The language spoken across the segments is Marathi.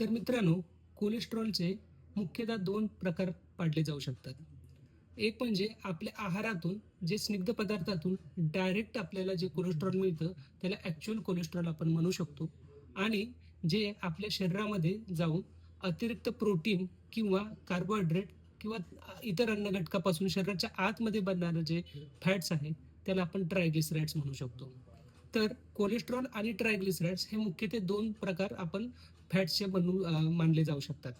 तर मित्रांनो कोलेस्ट्रॉलचे मुख्यतः दोन प्रकार पाडले जाऊ शकतात. एक म्हणजे आपल्या आहारातून जे स्निग्ध पदार्थातून डायरेक्ट आपल्याला जे कोलेस्ट्रॉल मिळतं त्याला ॲक्च्युअल कोलेस्ट्रॉल आपण म्हणू शकतो. आणि जे आपल्या शरीरामध्ये जाऊन अतिरिक्त प्रोटीन किंवा कार्बोहायड्रेट किंवा इतर अन्न घटकापासून शरीराच्या आतमध्ये बनणारं जे फॅट्स आहे त्याला आपण ट्रायग्लिसराइड्स म्हणू शकतो. तर कोलेस्ट्रॉल आणि ट्रायग्लिसराइड्स हे मुख्य ते दोन प्रकार आपण फॅट्सचे बनू मानले जाऊ शकतात.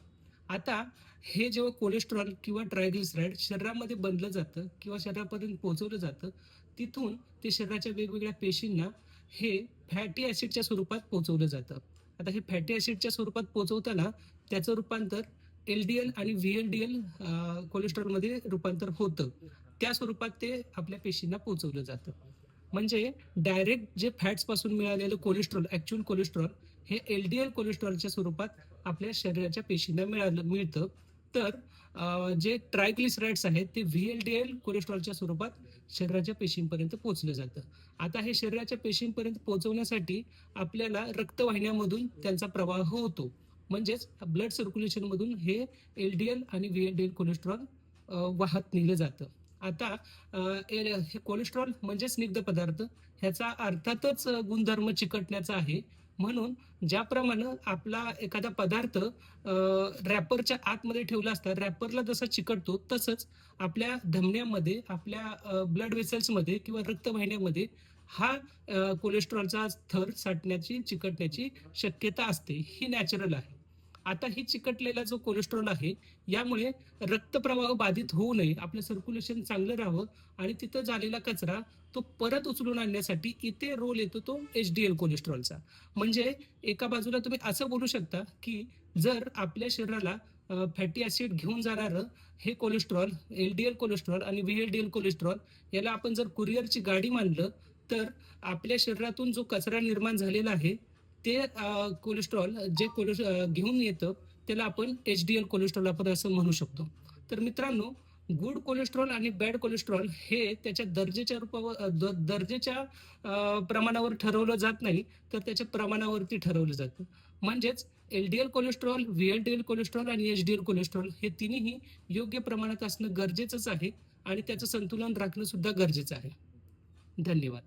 आता हे जेव्हा कोलेस्ट्रॉल किंवा ट्रायग्लिसराइड शरीरामध्ये बनलं जातं किंवा शरीरापर्यंत पोहोचवलं जातं तिथून ते शरीराच्या वेगवेगळ्या पेशींना हे फॅटी ॲसिडच्या स्वरूपात पोहोचवलं जातं. आता हे फॅटी ॲसिडच्या स्वरूपात पोहोचवताना त्याचं रूपांतर एल डी एल आणि व्ही एल डी एल कोलेस्ट्रॉलमध्ये रूपांतर होतं. त्या स्वरूपात ते आपल्या पेशींना पोहोचवलं जातं. म्हणजे डायरेक्ट जे फॅट्सपासून मिळालेलं कोलेस्ट्रॉल ऍक्च्युअल कोलेस्ट्रॉल हे एल डी एल कोलेस्ट्रॉलच्या स्वरूपात आपल्या शरीराच्या पेशींना मिळालं मिळतं. तर जे ट्रायग्लिसराइड्स आहेत ते व्ही एल डी एल कोलेस्ट्रॉलच्या स्वरूपात शरीराच्या पेशींपर्यंत पोहोचलं जातं. आता हे शरीराच्या पेशींपर्यंत पोहोचवण्यासाठी आपल्याला रक्तवाहिन्यामधून त्यांचा प्रवाह होतो. म्हणजेच ब्लड सर्क्युलेशनमधून हे एल डी एल आणि V L D L cholesterol वाहत नेलं जातं. आता हे कोलेस्ट्रॉल म्हणजे स्निग्ध पदार्थ ह्याचा अर्थातच गुणधर्म चिकटण्याचा आहे. म्हणून ज्याप्रमाणे आपला एखादा पदार्थ रॅपरच्या आतमध्ये ठेवला असता रॅपरला जसा चिकटतो तसंच आपल्या धमन्यामध्ये आपल्या ब्लड वेसल्समध्ये किंवा रक्तवाहिन्यामध्ये हा कोलेस्ट्रॉलचा थर साठण्याची चिकटण्याची शक्यता असते. ही नॅचरल आहे. आता हे चिकटलेला जो कोलेस्ट्रॉल आहे यामुळे रक्तप्रवाह बाधित होऊ नये. आपलं सर्क्युलेशन चांगलं राहावं आणि तिथं झालेला कचरा तो परत उचलून आणण्यासाठी इथे रोल येतो तो एच डी एल कोलेस्ट्रॉलचा म्हणजे एका बाजूला तुम्ही असं बोलू शकता की जर आपल्या शरीराला फॅटी ऍसिड घेऊन जाणारं हे cholesterol L D L cholesterol आणि V L D L cholesterol याला आपण जर कुरिअरची गाडी मानलं तर आपल्या शरीरातून जो कचरा निर्माण झालेला आहे ते कोलेस्ट्रॉल जे कोलेस घेऊन येतं त्याला आपण एच डी एल कोलेस्ट्रॉल आपण असं म्हणू शकतो. तर मित्रांनो गुड कोलेस्ट्रॉल आणि बॅड कोलेस्ट्रॉल हे त्याच्या दर्जेच्या रूपावर द- दर्जेच्या प्रमाणावर ठरवलं जात नाही तर त्याच्या प्रमाणावरती ठरवलं जातं. म्हणजेच L D L cholesterol V L D L cholesterol आणि एच डी एल कोलेस्ट्रॉल हे तिन्ही योग्य प्रमाणात असणं गरजेचंच आहे आणि त्याचं संतुलन राखणं सुद्धा गरजेचं आहे. धन्यवाद.